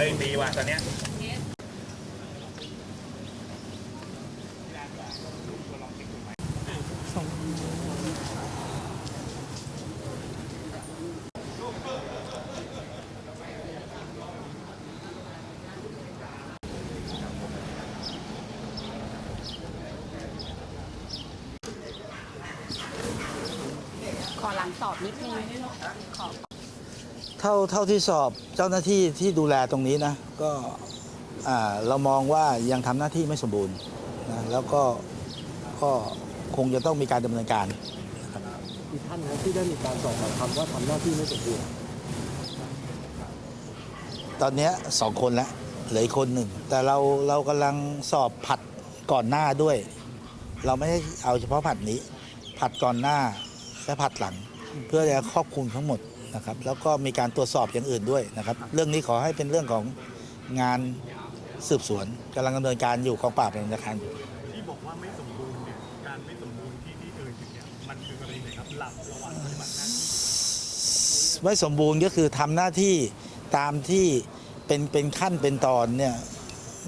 เฮ้ยมีว่ะตอนเนี้ยขอหลังสอบนิดนึงขอ เท่าเท่าที่สอบเจ้าหน้าที่ที่ดูแลตรงนี้นะก็อ่าเรามองว่ายังทำหน้าที่ไม่สมบูรณ์นะแล้วก็ก็คงจะต้องมีการดำเนินการอีกท่านนะที่ได้มีการสอบปากคำว่าทำหน้าที่ไม่สมบูรณ์ตอนเนี้ยสองคนแล้วเหลืออีกคนหนึ่ง แต่เราเรากำลังสอบผัดก่อนหน้าด้วย เราไม่ได้เอาเฉพาะผัดนี้ ผัดก่อนหน้าและผัดหลัง เพื่อจะครอบคลุมทั้งหมด นะครับแล้วก็มีการตรวจสอบอย่างอื่นด้วยนะครับ เรื่องนี้ขอให้เป็นเรื่องของงานสืบสวนกำลังดำเนินการอยู่กองปราบดำเนินการอยู่ ที่บอกว่าไม่สมบูรณ์เนี่ย การไม่สมบูรณ์ที่ที่เอ่ยถึงเนี่ย มันคือกรณีไหนครับ หลับระหว่างปฏิบัติหน้าที่ ไม่สมบูรณ์ก็คือทำหน้าที่ตามที่เป็นเป็นขั้นเป็นตอนเนี่ย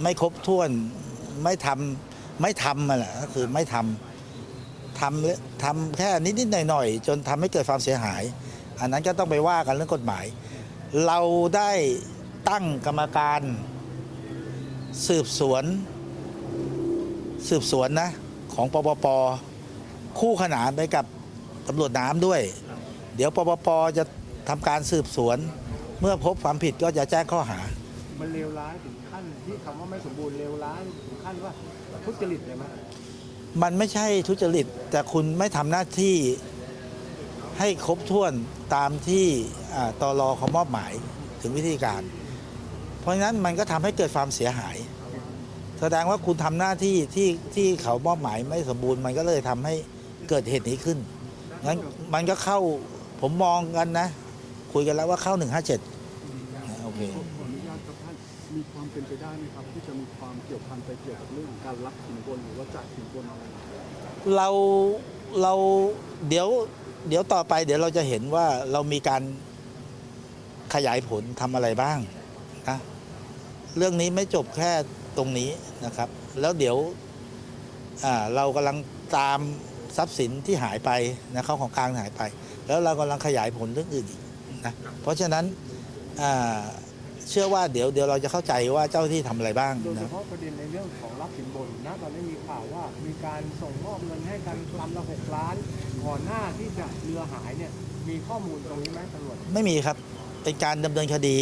ไม่ครบถ้วนไม่ทำไม่ทำมาแหละก็คือไม่ทำทำทำแค่นิดนิดหน่อยหน่อยๆจนทำให้เกิดความเสียหาย อันนั้นก็ต้องไปว่ากันเรื่องกฎหมาย เราได้ตั้งกรรมการ สืบสวน สืบสวนนะของปปปคู่ขนานไปกับตำรวจน้ำด้วย เดี๋ยวปปปจะทำการสืบสวน เมื่อพบความผิดก็จะแจ้งข้อหา มันเลวร้ายถึงขั้นที่คำว่าไม่สมบูรณ์เลวร้ายถึงขั้นว่าทุจริตเลยไหมมันไม่ใช่ทุจริตแต่คุณไม่ทำหน้าที่ ให้ครบถ้วนตามที่อ่าตรเขามอบหมายถึงวิธีการ เพราะฉะนั้นมันก็ทำให้เกิดความเสียหาย แสดงว่าคุณทำหน้าที่ที่ที่เขามอบหมายไม่สมบูรณ์มันก็เลยทำให้เกิดเหตุนี้ขึ้นงั้นมันก็เข้าผมมองกันนะ คุยกันแล้วว่าเข้า 157โอเคขออนุญาตครับท่านมีความเป็นไปได้ไหมครับที่จะมีความเกี่ยวพันไปเกี่ยวกับเรื่องของการรับสินบนหรือว่าจ่ายสินบนอะไรเราเราเดี๋ยว เดี๋ยวต่อไปเดี๋ยวเราจะเห็นว่าเรามีการขยายผลทำอะไรบ้างนะเรื่องนี้ไม่จบแค่ตรงนี้นะครับ แล้วเดี๋ยวเรากำลังตามทรัพย์สินที่หายไปนะเข้าของกลางหายไป แล้วเรากำลังขยายผลเรื่องอื่นอีกนะเพราะฉะนั้นเชื่อว่าเดี๋ยวเดี๋ยวเราจะเข้าใจว่าเจ้าที่ทำอะไรบ้างโดยเฉพาะประเด็นในเรื่องของรับสินบนนะตอนนี้มีข่าวว่ามีการส่งมอบเงินให้กันลำละหกล้าน ก่อนหน้าที่จะเรือหายเนี่ยมีข้อมูลตรงนี้ไหมตำรวจไม่มีครับเป็นการดำเนินคดี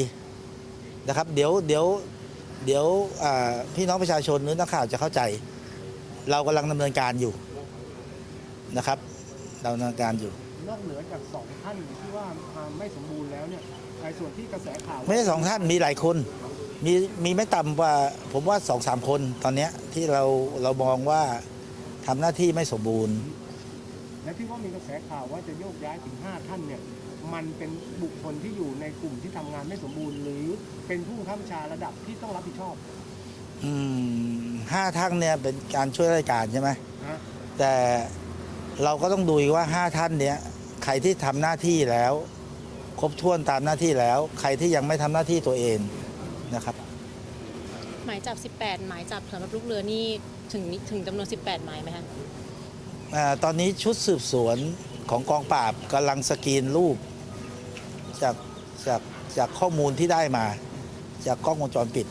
นะครับ เดี๋ยวเดี๋ยวเดี๋ยวอ่าพี่น้องประชาชนหรือนักข่าวจะเข้าใจ เรากำลังดำเนินการอยู่นะครับเราดำเนินการอยู่ นอกเหนือจากสองท่านที่ว่าความไม่สมบูรณ์แล้วเนี่ยในส่วนที่กระแสข่าวไม่ใช่สองท่านมีหลายคนมีมีไม่ต่ำกว่าผมว่าสองสามคนตอนเนี้ยที่เราเรามองว่าทำหน้าที่ไม่สมบูรณ์ และที่ว่ามีกระแสข่าวว่าจะโยกย้ายถึง 5 ท่านเนี่ยมันเป็นบุคคลที่อยู่ในกลุ่มที่ทำงานไม่สมบูรณ์ หรือเป็นผู้บังคับบัญชาระดับที่ต้องรับผิดชอบอืมห้าท่านเนี่ยเป็นการช่วยราชการใช่ไหมนะแต่เราก็ต้องดูอีกว่าห้าท่านเนี้ยใครที่ทำหน้าที่แล้ว ครบถ้วนตามหน้าที่แล้ว ใครที่ยังไม่ทำหน้าที่ตัวเองนะครับ หมายจับ 18 หมายจับสำหรับลูกเรือนี่ถึงถึงจำนวน 18 หมายไหมคะอา ตอนนี้ชุดสืบสวนของกองปราบกำลังสกรีนรูปจากจากจากข้อมูลที่ได้มา จากกล้องวงจรปิด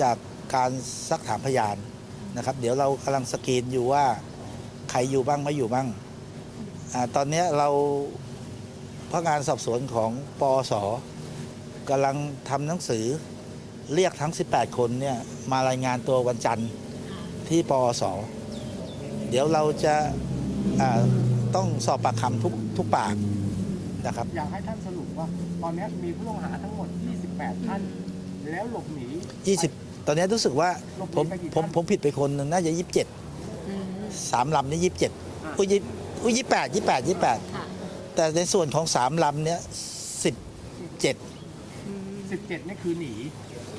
จากการซักถามพยานนะครับ เดี๋ยวเรากำลังสกรีนอยู่ว่าใครอยู่บ้างไม่อยู่บ้างอตอนนี้เราพนักงานสอบสวนของปอสกำลังทำหนังสือเรียกทั้ง 18 คนเนี่ยมารายงานตัววันจันทร์ที่ปอส ดี๋ยวเราจะอ่าต้องสอบปากคำทุกทุกปากนะครับอยากให้ท่านสรุปว่า ตอนนี้มีผู้ต้องหาทั้งหมด 28 ท่าน แล้วหลบหนี 20 ตอนนี้รู้สึกว่าผมผมผมผิดไปคนหนึ่งน่าจะ 27อืมสามลำนี่27อุ้ยยี่อุ้ยยี่แปดยี่แปดยี่แปดค่ะแต่ในส่วนของสามลำเนี้ย17อืม17นี่คือหนี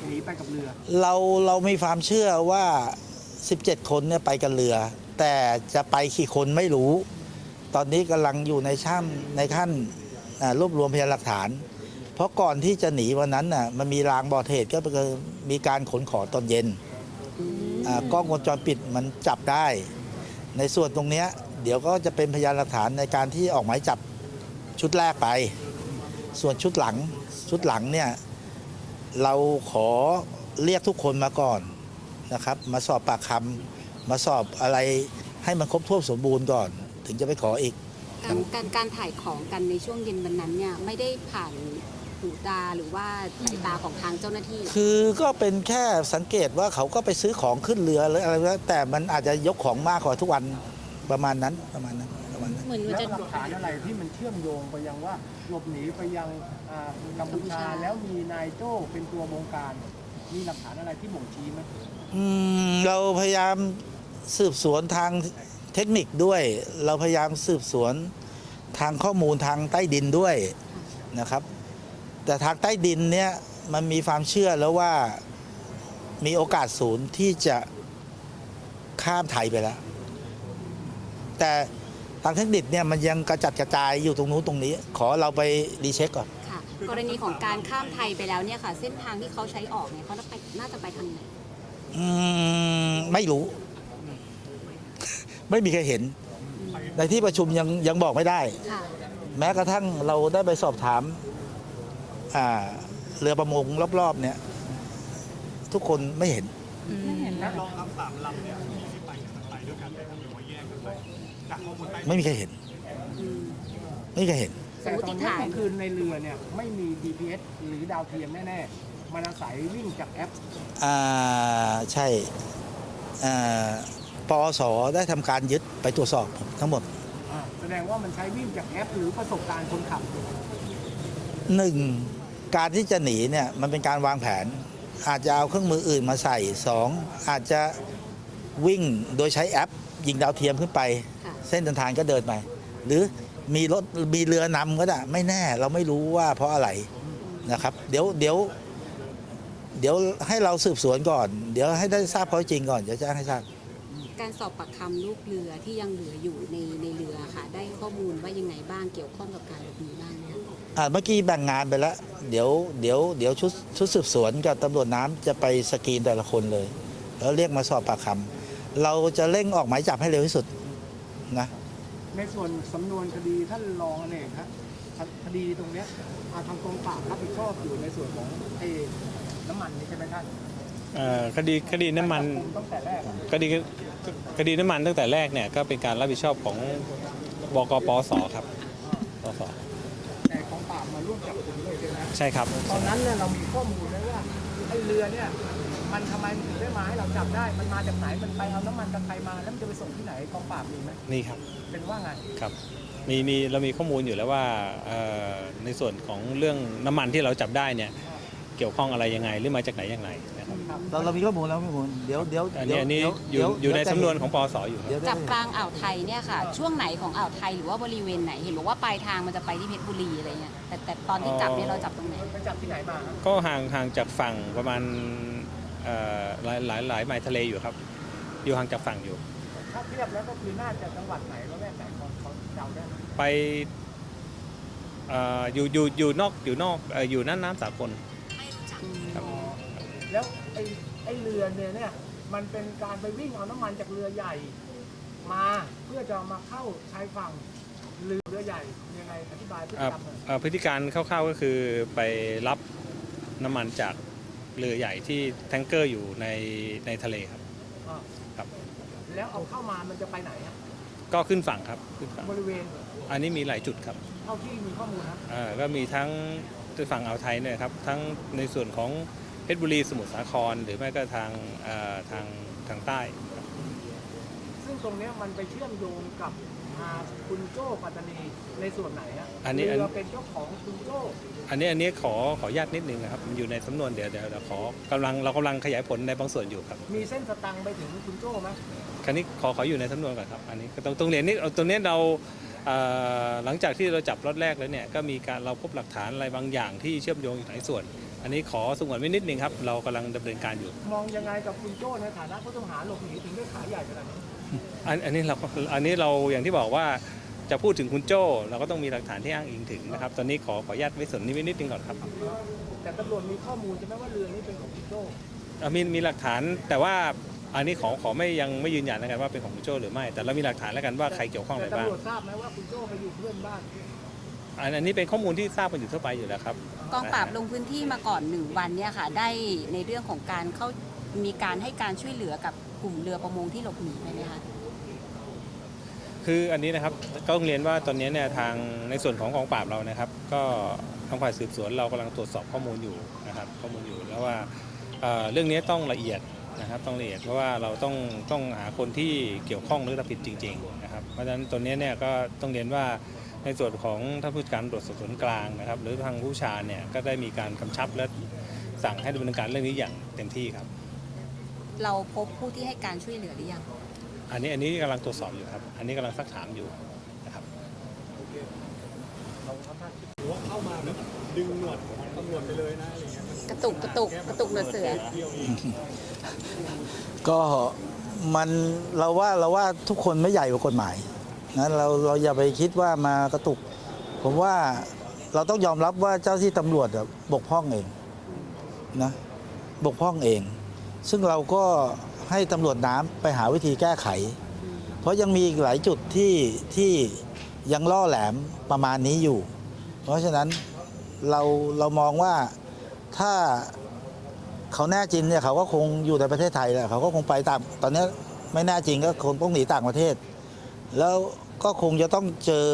หนีไปกับเรือ เราเรามีความเชื่อว่า 17 คนเนี่ยไปกันเรือ แต่จะไปกี่คนไม่รู้ ตอนนี้กำลังอยู่ในช่ำในขั้นรวบรวมพยานหลักฐาน เพราะก่อนที่จะหนีวันนั้นน่ะมันมีรางบอเหตุก็คือมีการขนขอตอนเย็นกล้องวงจรปิดมันจับได้ ในส่วนตรงเนี้ยเดี๋ยวก็จะเป็นพยานหลักฐานในการที่ออกหมายจับชุดแรกไป ส่วนชุดหลังชุดหลังเนี่ยเราขอเรียกทุกคนมาก่อนนะครับ มาสอบปากคำ มาสอบอะไรให้มันครบถ้วนสมบูรณ์ก่อน ถึงจะไปขออีก การการการถ่ายของกันในช่วงเย็นวันนั้นเนี่ยไม่ได้ผ่านหูตาหรือว่าสายตาของทางเจ้าหน้าที่ คือก็เป็นแค่สังเกตว่าเขาก็ไปซื้อของขึ้นเรือหรืออะไรแล้วแต่มันอาจจะยกของมากกว่าทุกวันประมาณนั้นประมาณนั้นประมาณนั้น เหมือนมันแล้วจะหลักฐานอะไรที่มันเชื่อมโยงไปยังว่าหลบหนีไปยังอ่ากัมพูชาแล้วมีนายโจ้เป็นตัวบงการ มีหลักฐานอะไรที่บ่งชี้ไหม อืมเราพยายาม สืบสวนทางเทคนิคด้วย เราพยายามสืบสวนทางข้อมูลทางใต้ดินด้วยนะครับ แต่ทางใต้ดินเนี่ยมันมีความเชื่อแล้วว่ามีโอกาสศูนย์ที่จะข้ามไทยไปแล้ว แต่ทางเทคนิคเนี่ยมันยังกระจัดกระจายอยู่ตรงนู้นตรงนี้ ขอเราไปรีเช็คก่อนค่ะกรณีของการข้ามไทยไปแล้วเนี่ยค่ะ เส้นทางที่เขาใช้ออกเนี่ยเขาจะไปน่าจะไปทางไหนอืมไม่รู้ ไม่มีใครเห็น ในที่ประชุมยังยังบอกไม่ได้ค่ะแม้กระทั่งเราได้ไปสอบถามอ่าเรือประมงรอบๆเนี่ย ทุกคนไม่เห็นและรองรับสามลำเนี่ยที่ไปเนี่ยมันไปด้วยกันไหมครับหรือว่าแยกกันไปจากข้อมูลใต้ไม่มีใครเห็นอืมไม่มีใครเห็นสมมติฐานแต่ตอเมื่อคืนในเรือเนี่ยไม่มี GPS หรือดาวเทียมแน่ๆมันอาศัยวิ่งจากแอป อ่า ใช่ อ่า ปอสได้ทำการยึดไปตรวจสอบทั้งหมดอ่าแสดงว่ามันใช้วิ่งจากแอปหรือประสบการณ์คนขับหนึ่งการที่จะหนีเนี่ยมันเป็นการวางแผน อาจจะเอาเครื่องมืออื่นมาใส่สองอาจจะวิ่งโดยใช้แอป ยิงดาวเทียมขึ้นไปค่ะเส้นเดินทางก็เดินไป หรือมีรถมีเรือนำก็ได้ไม่แน่เราไม่รู้ว่าเพราะอะไรนะครับ เดี๋ยวเดี๋ยวเดี๋ยวให้เราสืบสวนก่อน เดี๋ยวให้ได้ทราบข้อเท็จจริงก่อนเดี๋ยวจะให้ทราบ การสอบปากคำลูกเรือที่ยังเหลืออยู่ในในเรือค่ะ ได้ข้อมูลว่ายังไงบ้างเกี่ยวข้องกับการหลบหนีบ้างไหมคะอ่าเมื่อกี้แบ่งงานไปแล้ว เดี๋ยวเดี๋ยวเดี๋ยวชุดชุดสืบสวนกับตำรวจน้ำจะไปสกรีนแต่ละคนเลย แล้วเรียกมาสอบปากคำเราจะเร่งออกหมายจับให้เร็วที่สุดนะในส่วนสำนวนคดีท่านรองอเนกครับคดีตรงเนี้ยอ่าทางกองปราบรับผิดชอบอยู่ในส่วนของไอ้น้ำมันนี่ใช่ไหมท่าน เอ่อคดีคดีน้ำมันจับกุตั้งแต่แรกอะคดีคดีน้ำมันตั้งแต่แรกเนี่ยก็เป็นการรับผิดชอบของบกปสครับปสแต่กองปราบมาร่วมจับกลุ่มด้วยใช่ไหมใช่ครับตอนนั้นเนี่ยเรามีข้อมูลไหมว่าไอ้เรือเนี่ยมันทำไมถึงได้มาให้เราจับได้ มันมาจากไหนมันไปเอาน้ำมันจากใครมาแล้วมันจะไปส่งที่ไหนกองปราบมีไหมนี่ครับเป็นว่าไงครับมีมีเรามีข้อมูลอยู่แล้วว่าเอ่อในส่วนของเรื่องน้ำมันที่เราจับได้เนี่ยเกี่ยวข้องอะไรยังไงหรือมาจากไหนอย่างไรนะครับ เราเรามีข้อมูลแล้วมีข้อมูลเดี๋ยวเดี๋ยวอันเดี๋นี้ยวอันนี้เดี๋วอยู่เดี๋วอยู่ในเดี๋วจะสำนวนเห็ของปสอยู่ครับเดี๋ยวจะจับเห็นกลางอ่าวไทยเนี่ยค่ะ ช่วงไหนของอ่าวไทยหรือว่าบริเวณไหนเห็นบอกว่าปลายทางมันจะไปที่เพชรบุรีอะไรเงี้ยแต่แต่ตอนที่จับเนี่ยเราจับตรงไหน ไปจับที่ไหนมาครับก็ห่างห่างจากฝั่งประมาณเอ่อหลายหลายหลายไมล์ทะเลอยู่ครับ อยู่ห่างจากฝั่งอยู่ ถ้าเทียบแล้วก็คือน่าจะจังหวัดไหนก็แม่แต่เขาเขาเดาได้ไหมไปเอ่ออยู่อยู่อยู่นอกอยู่นอกเอ่ออยู่น่านน้ำสากลครับ แล้วไอ้ไอ้เรือเนี่ยเนี่ย มันเป็นการไปวิ่งเอาน้ำมันจากเรือใหญ่ มาเพื่อจะเอามาเข้าชายฝั่งเรือเรือใหญ่ยังไงอธิบายพฤติเอ่อกรรมหน่อย เอ่อพฤติการคร่าวๆก็คือไปรับน้ำมันจากเรือใหญ่ที่แทงเกอร์อยู่ในในทะเลครับ อ่าครับ แล้วเอาเข้ามามันจะไปไหนอะก็ขึ้นฝั่งครับขึ้นฝั่งบริเวณอันนี้มีหลายจุดครับเท่าที่มีข้อมูลครับเอ่อก็มีทั้งที่ฝั่งอ่าวไทยเนี่ยครับทั้งในส่วนของ เพชรบุรีสมุทรสาคร หรือไม่ก็ทางเอ่อทางทางใต้ครับซึ่งตรงเนี้ยมันไปเชื่อมโยงกับอ่าคุณโจ้ปัตตานีในส่วนไหนฮะอันนี้อัน เรือเป็นเจ้าของคุณโจ้อันนี้อันนี้ขอขออนุญาตนิดนึงนะครับมันอยู่ในสำนวนเดี๋ยวเดี๋ยวเดี๋ยวขอกำลังเรากำลังขยายผลในบางส่วนอยู่ครับ มีเส้นสตังค์ไปถึงคุณโจ้ไหมคราวนี้ขอขออยู่ในสำนวนก่อนครับ อันนี้ก็ต้องตรงเรียนนี่เอาตรงนี้เราเอ่อหลังจากที่เราจับรถแรกแล้วเนี่ยก็มีการเราพบหลักฐานอะไรบางอย่างที่เชื่อมโยงอยู่หลายส่วน อันนี้ขอสงวนไว้นิดนึงครับ เรากำลังดำเนินการอยู่ มองยังไงกับคุณโจ้ในฐานะผู้ต้องหาหลบหนีถึงได้ขายใหญ่ขนาดนี้อันอันนี้เราอันนี้เราอย่างที่บอกว่าจะพูดถึงคุณโจ้ เราก็ต้องมีหลักฐานที่อ้างอิงถึงนะครับ ตอนนี้ขอขออนุญาตไว้ส่วนนี้ไว้นิดนึงก่อนครับแต่ตำรวจมีข้อมูลใช่ไหมว่าเรือนี้เป็นของคุณโจ้อ่อมีมีหลักฐานแต่ว่าอันนี้ขอขอไม่ยังไม่ยืนยันแล้วกันว่าเป็นของคุณโจ้หรือไม่ แต่เรามีหลักฐานแล้วกันว่าใครเกี่ยวข้องอะไรแต่บ้าง ตำรวจทราบไหมว่าคุณโจ้ไปอยู่เพื่อนบ้าน อันอันนี้เป็นข้อมูลที่ทราบกันอยู่ทั่วไปอยู่แล้วครับ กองปราบลงพื้นที่มาก่อนหนึ่งวันเนี่ยค่ะได้ในเรื่องของการเข้ามีการให้การช่วยเหลือกับกลุ่มเรือประมงที่หลบหนีไปไหมคะคืออันนี้นะครับก็ต้องเรียนว่าตอนนี้เนี่ยทางในส่วนของกองปราบเรานะครับ ก็ทางฝ่ายสืบสวนเรากำลังตรวจสอบข้อมูลอยู่นะครับ ข้อมูลอยู่แล้วว่าเอ่อเรื่องนี้ต้องละเอียดนะครับต้องละเอียดเพราะว่าเราต้องต้องหาคนที่เกี่ยวข้องหรือรับผิดจริง ๆ นะครับ เพราะฉะนั้นตัวนี้เนี่ยก็ต้องเรียนว่า ในส่วนของท่านผู้การตรวจสอบสวนกลางนะครับ หรือทางผู้ชาเนี่ยก็ได้มีการกำชับและสั่งให้ดำเนินการเรื่องนี้อย่างเต็มที่ครับ เราพบผู้ที่ให้การช่วยเหลือหรือยัง อันนี้อันนี้กำลังตรวจสอบอยู่ครับ อันนี้กำลังซักถามอยู่นะครับหรือว่าเข้ามาแบบดึงหนวดตำรวจไปเลยนะอะไรเงี้ยมันกระตุกกระตุกกระตุกหนวดเสือ เดียวเองก็มันเราว่าเราว่าทุกคนไม่ใหญ่กว่ากฎหมาย นะเราเราอย่าไปคิดว่ามากระตุก ผมว่าเราต้องยอมรับว่าเจ้าที่ตำรวจบกพร่องเองนะบกพร่องเอง ซึ่งเราก็ให้ตำรวจน้ำไปหาวิธีแก้ไข เพราะยังมีอีกหลายจุดที่ที่ยังล่อแหลมประมาณนี้อยู่ เพราะฉะนั้นเราเรามองว่าถ้าเขาแน่จริงเนี่ยเขาก็คงอยู่ในประเทศไทยแหละเขาก็คงไปตามตอนนี้ไม่แน่จริงก็คงต้องหนีต่างประเทศ แล้ว ก็คงจะต้องเจอ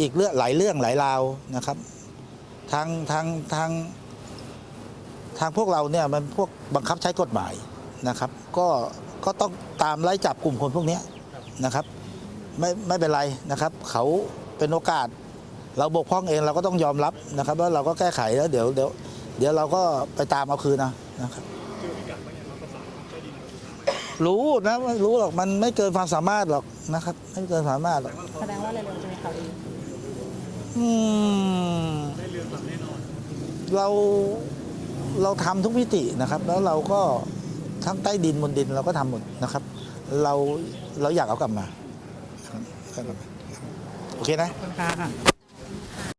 อีกเรื่องหลายเรื่องหลายราวนะครับทางทางทางทางพวกเราเนี่ยมันพวกบังคับใช้กฎหมายนะครับ ก็ก็ต้องตามไล่จับกลุ่มคนพวกนี้นะครับ ไม่ไม่เป็นไรนะครับ เขาเป็นโอกาส เราบกพร่องเองเราก็ต้องยอมรับนะครับ แล้วเราก็แก้ไขแล้วเดี๋ยวเดี๋ยวเดี๋ยวเราก็ไปตามเอาคืนนะนะครับ รู้นะมันรู้หรอกมันไม่เกินความสามารถหรอกนะครับ ไม่เกินความสามารถหรอกแสดงว่าเร็วๆจะมีข่าวดีอืมเราเราทำทุกมิตินะครับ แล้วเราก็ทั้งใต้ดินบนดินเราก็ทำหมดนะครับ เราเราอยากเอากลับมาครับเอากลับมาโอเคนะ ค่ะ